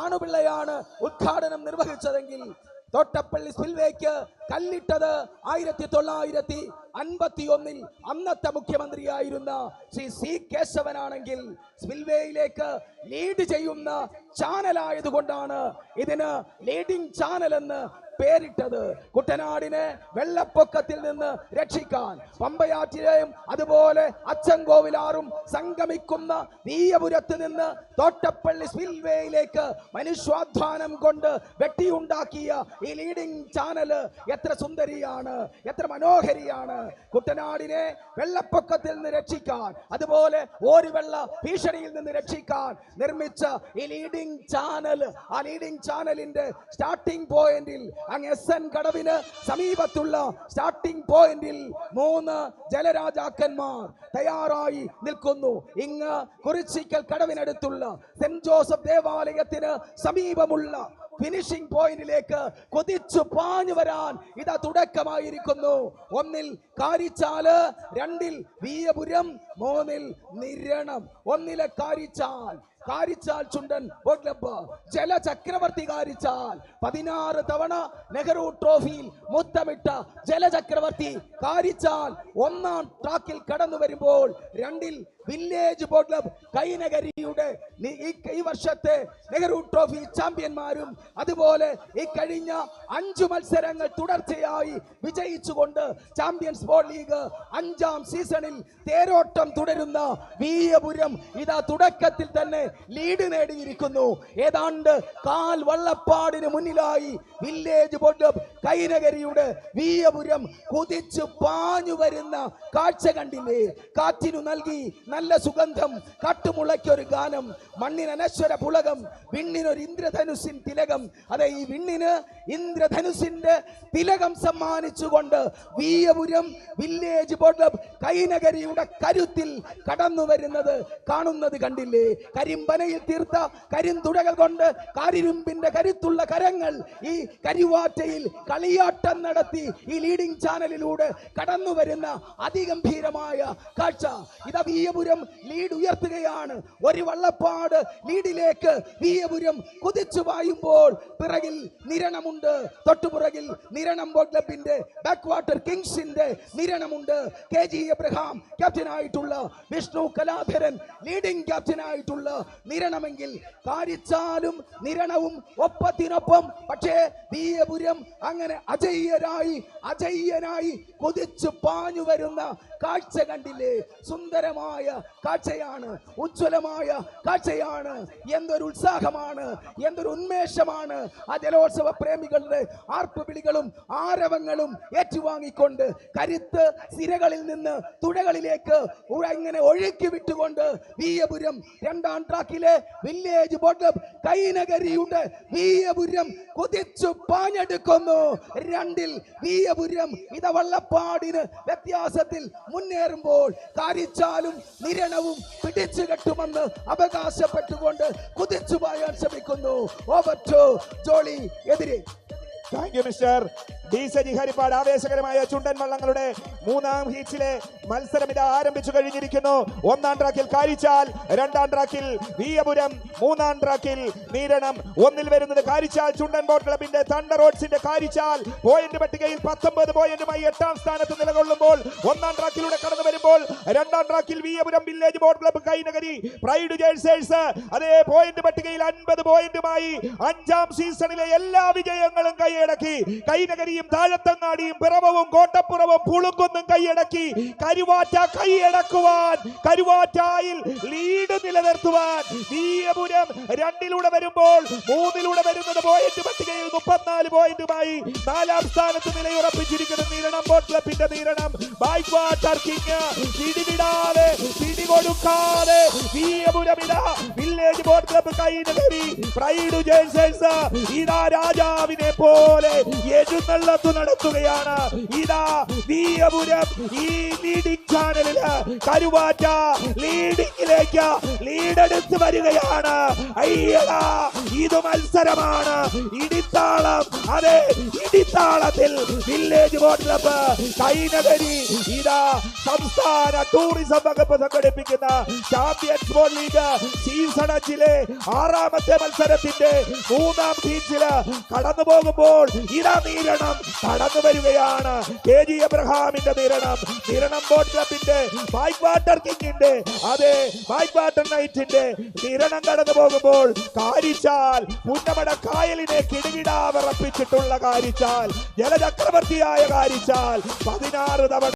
സാണുപിള്ളയാണ് ഉദ്ഘാടനം നിർവഹിച്ചതെങ്കിൽ തോട്ടപ്പള്ളി സ്പിൽവേക്ക് കല്ലിട്ടത് ആയിരത്തി തൊള്ളായിരത്തി അൻപത്തി ഒന്നിൽ അന്നത്തെ മുഖ്യമന്ത്രിയായിരുന്ന ശ്രീ സി കേശവനാണെങ്കിൽ സ്പിൽവേയിലേക്ക് ലീഡ് ചെയ്യുന്ന ചാനലായതുകൊണ്ടാണ് ഇതിന് ലീഡിംഗ് ചാനൽ എന്ന് പേരിട്ടത് കുട്ടനാടിനെ വെള്ളപ്പൊക്കത്തിൽ നിന്ന് രക്ഷിക്കാൻ. പമ്പയാറ്റിലെയും അതുപോലെ അച്ചൻകോവിലാറും സംഗമിക്കുന്ന നീയപുരത്ത് നിന്ന് തോട്ടപ്പള്ളി സ്പിൽവേയിലേക്ക് മനുഷ്യാധ്വാനം കൊണ്ട് വെട്ടിയുണ്ടാക്കിയ ഈ ലീഡിംഗ് ചാനൽ എത്ര സുന്ദരിയാണ് എത്ര മനോഹരിയാണ്. കുട്ടനാടിനെ വെള്ളപ്പൊക്കത്തിൽ നിന്ന് രക്ഷിക്കാൻ അതുപോലെ ഒരു വെള്ള ഭീഷണിയിൽ നിന്ന് രക്ഷിക്കാൻ നിർമ്മിച്ച ഈ ലീഡിംഗ് ചാനൽ ആ ലീഡിംഗ് ചാനലിന്റെ സ്റ്റാർട്ടിംഗ് പോയിന്റിൽ അങ്ങ് എസ് എൻ കടവിന് സമീപത്തുള്ള സ്റ്റാർട്ടിംഗ് പോയിന്റിൽ മൂന്ന് ജലരാജാക്കന്മാർ തയ്യാറായി നിൽക്കുന്നു. ഇങ്ങ് കുറിച്ചിക്കൽ കടവിനടുത്തുള്ള സെന്റ് ജോസഫ് ദേവാലയത്തിന് സമീപമുള്ള ഫിനിഷിംഗ് പോയിന്റിലേക്ക് കൊതിച്ചു പാഞ്ഞു വരാൻ ഇതാ തുടക്കമായിരിക്കുന്നു. ഒന്നിൽ കാരിച്ചാൽ രണ്ടിൽ വീയപുരം മൂന്നിൽ നിരണം. ഒന്നിലെ കാരിച്ചാൽ കാരിച്ചാൽ ചുണ്ടൻ ബോട്ട് ക്ലബ്ബ് ജലചക്രവർത്തി കാരിച്ചാൽ പതിനാറ് തവണ നെഹ്റു ട്രോഫിയിൽ മുത്തമിട്ട ജലചക്രവർത്തി കാരിച്ചാൽ ഒന്നാം ട്രാക്കിൽ കടന്നു വരുമ്പോൾ രണ്ടിൽ വില്ലേജ് ബോട്ട് ക്ലബ് കൈനഗരിയുടെ ഈ വർഷത്തെ നെഹ്റു ട്രോഫി ചാമ്പ്യന്മാരും. അതുപോലെ ഈ കഴിഞ്ഞ അഞ്ചു മത്സരങ്ങൾ തുടർച്ചയായി വിജയിച്ചുകൊണ്ട് ചാമ്പ്യൻസ് ബോൾ ലീഗ് അഞ്ചാം സീസണിൽ തേരോട്ടം തുടരുന്ന വീയപുരം ഇതാ തുടക്കത്തിൽ തന്നെ ലീഡ് നേടിയിരിക്കുന്നു. ഏതാണ്ട് കാൽ വള്ളപ്പാടിന് മുന്നിലായി വില്ലേജ് ബോർഡ് കൈനകരിയുടെ വീയപുരം കുതിച്ചു പാഞ്ഞു വരുന്ന കാഴ്ച കണ്ടില്ലേ? കാറ്റിനു നൽകി നല്ല സുഗന്ധം കട്ടുമുളയ്ക്കൊരു ഗാനം മണ്ണിനനശ്വര പുളകം വിണ്ണിനൊരു ഇന്ദ്രധനുസിൻ തിലകം. അതെ ഈ വിണ്ണിന് ഇന്ദ്രധനുസിന്റെ തിലകം സമ്മാനിച്ചുകൊണ്ട് വീയപുരം വില്ലേജ് ബോർഡ് കൈനഗരിയുടെ കരുത്തിൽ കടന്നു വരുന്നത് കാണുന്നത് കണ്ടില്ലേ? കരിമ്പനയിൽ തീർത്ത കരിന്തുടകൾ കൊണ്ട് കാരിരുമ്പിന്റെ കരുത്തുള്ള കരങ്ങൾ ഈ കരിവാറ്റയിൽ കളിയാട്ടം നടത്തി ഈ ലീഡിംഗ് ചാനലിലൂടെ കടന്നു വരുന്ന അതിഗംഭീരമായ കാഴ്ച. ഇതാ വീയപുരം ലീഡ് ഉയർത്തുകയാണ്. ഒരു വള്ളപ്പാട് ലീഡിലേക്ക് വീയപുരം കുതിച്ചു പായുമ്പോൾ പിറകിൽ നിരണമുണ്ട്. തൊട്ടുപുറകിൽ നിരണം ക്ലബിന്റെ ബാക്ക് വാട്ടർ കിങ്സിന്റെ നിരണമുണ്ട്. കെ ജി എബ്രഹാം ക്യാപ്റ്റനായിട്ടുള്ള വിഷ്ണു കലാധരൻ ലീഡിംഗ് ക്യാപ്റ്റനായിട്ടുള്ള നിരണമെങ്കിൽ കാരിച്ചാലും നിരണവും ഒപ്പത്തിനൊപ്പം. പക്ഷേ ദീയപുരം അങ്ങനെ അജയ്യരായി അജയ്യനായി കൊതിച്ചു പാഞ്ഞു വരുന്ന കാഴ്ച കണ്ടില്ലേ? സുന്ദരമായ കാഴ്ചയാണ് ഉജ്ജ്വലമായ കാഴ്ചയാണ്. എന്തൊരു ഉത്സാഹമാണ് എന്തൊരു ഉന്മേഷമാണ്. ആ ജലോത്സവ പ്രേമികളുടെ ആർപ്പുവിളികളും ആരവങ്ങളും ഏറ്റുവാങ്ങിക്കൊണ്ട് കരുത്ത് സിരകളിൽ നിന്ന് തുഴകളിലേക്ക് ഇങ്ങനെ ഒഴുക്കി വിട്ടുകൊണ്ട് വീയപുരം രണ്ടാം ട്രാക്കിലെ വില്ലേജ് ബോട്ട് ക്ലബ് കൈനഗരിയുടെ വീയപുരം കുതിച്ചു പാഞ്ഞെടുക്കുന്നു. രണ്ടിൽ വീയപുരം ഇത വള്ളപ്പാടിന് വ്യത്യാസത്തിൽ മുന്നേറുമ്പോൾ കാരിച്ചാലും നിരണവും പിടിച്ചു കെട്ടുമെന്ന് അവകാശപ്പെട്ടുകൊണ്ട് കുതിച്ചു പായാൻ ശ്രമിക്കുന്നു. ഓവർ ടു ജോളി എതിരെ. Thank you, Mr. D Saji Haripad ആവേശകരമായ ചുണ്ടൻ വള്ളങ്ങളുടെ മൂന്നാം ഹീറ്റിലെ മത്സരം ഇത് ആരംഭിച്ചു കഴിഞ്ഞിരിക്കുന്നു. ഒന്നാം ട്രാക്കിൽ കാരിച്ചാൽ രണ്ടാം ട്രാക്കിൽ വീയപുരം മൂന്നാം ട്രാക്കിൽ നീരണം. ഒന്നിൽ വരുന്നത് കാരിച്ചാൽ ചുണ്ടൻ ബോട്ട് ക്ലബിന്റെ തണ്ടർ റോഡ്സിന്റെ കാരിച്ചാൽ. പോയിന്റ് പട്ടികയിൽ പത്തൊമ്പത് പോയിന്റുമായി എട്ടാം സ്ഥാനത്ത് നിലകൊള്ളുമ്പോൾ ഒന്നാം ട്രാക്കിലൂടെ കടന്നു വരുമ്പോൾ രണ്ടാം ട്രാക്കിൽ Veeyapuram village boat club Kainakari pride ജേഴ്സേഴ്സ് അതേ പോയിന്റ് പട്ടികയിൽ അൻപത് പോയിന്റുമായി അഞ്ചാം സീസണിലെ എല്ലാ വിജയങ്ങളും കൈയടക്കി. കൈനഗരിയും താഴത്തങ്ങാടിയും പിറവവും കോട്ടപ്പുറവും പുളുക്കുന്നും കൈയടക്കി കരുവാറ്റ കൈയടക്കുവാൻ കരുവാറ്റായിൽ ലീഡ് നിലനിർത്തുവാൻ. വീയപുരം രണ്ടിലൂടെ വരുമ്പോൾ മൂന്നിലൂടെ വരുന്നത് പോയിന്റ് പട്ടികയിൽ മുപ്പത്തിനാല് പോയിന്റുമായി നാലാം സ്ഥാനത്ത് നിലയുറപ്പിച്ചിരിക്കുന്ന നീരണം ബോട്ട് ക്ലബിന്റെ നീരണം. ബൈക്ക് പിടിവിടാതെ പിടികൊടുക്കാതെ വീയപുരം ഇതാ village boat club Kainakari pride ജേഴ്സേഴ്സ് ഇതാ രാജാവിനെ പോലെ എഴുന്നള്ളത്ത് നടത്തുകയാണ് ഇതാ വീരപുരം ഈ ലീഡിംഗ് ചാനലിൽ കരുവാറ്റ ലീഡിംഗിലേക്ക് ലീഡെടുത്ത് വരികയാണ്. അയ്യടാ ഇത് മത്സരമാണ്. ഇടിത്താളം അതെ ഇടിത്താളത്തിൽ വില്ലേജ് ബോട്ട് ക്ലബ്ബ് കൈനഗരി ഇതാ സംസ്ഥാന ടൂറിസം വകുപ്പ് സംഘടിപ്പിക്കുന്ന ചാമ്പ്യൻസ് ബോൾ ലീഗ് സീസൺ അഞ്ചിലെ ആറാമത്തെ മത്സരത്തിന്റെ മൂന്നാം ബീച്ചിൽ കടന്നു പോകുമ്പോൾ ഇതാ കടന്നു വരികയാണ്. കെ ജി എബ്രഹാമിന്റെ നിരണം. നിരണം ബോട്ട് ക്ലബിന്റെ ബൈക്ക് വാട്ടർ കിങ്ങിന്റെ അതെ ബൈക്ക് വാട്ടർ നൈറ്റിന്റെ നിരണം കടന്നു പോകുമ്പോൾ കാരിച്ചാൽ പുന്നമട കായലിനെ കിടുകിടാ വിറപ്പിച്ചിട്ടുള്ള കാരിച്ചാൽ ജലചക്രവർത്തിയായ കാരിച്ചാൽ പതിനാറ് തവണ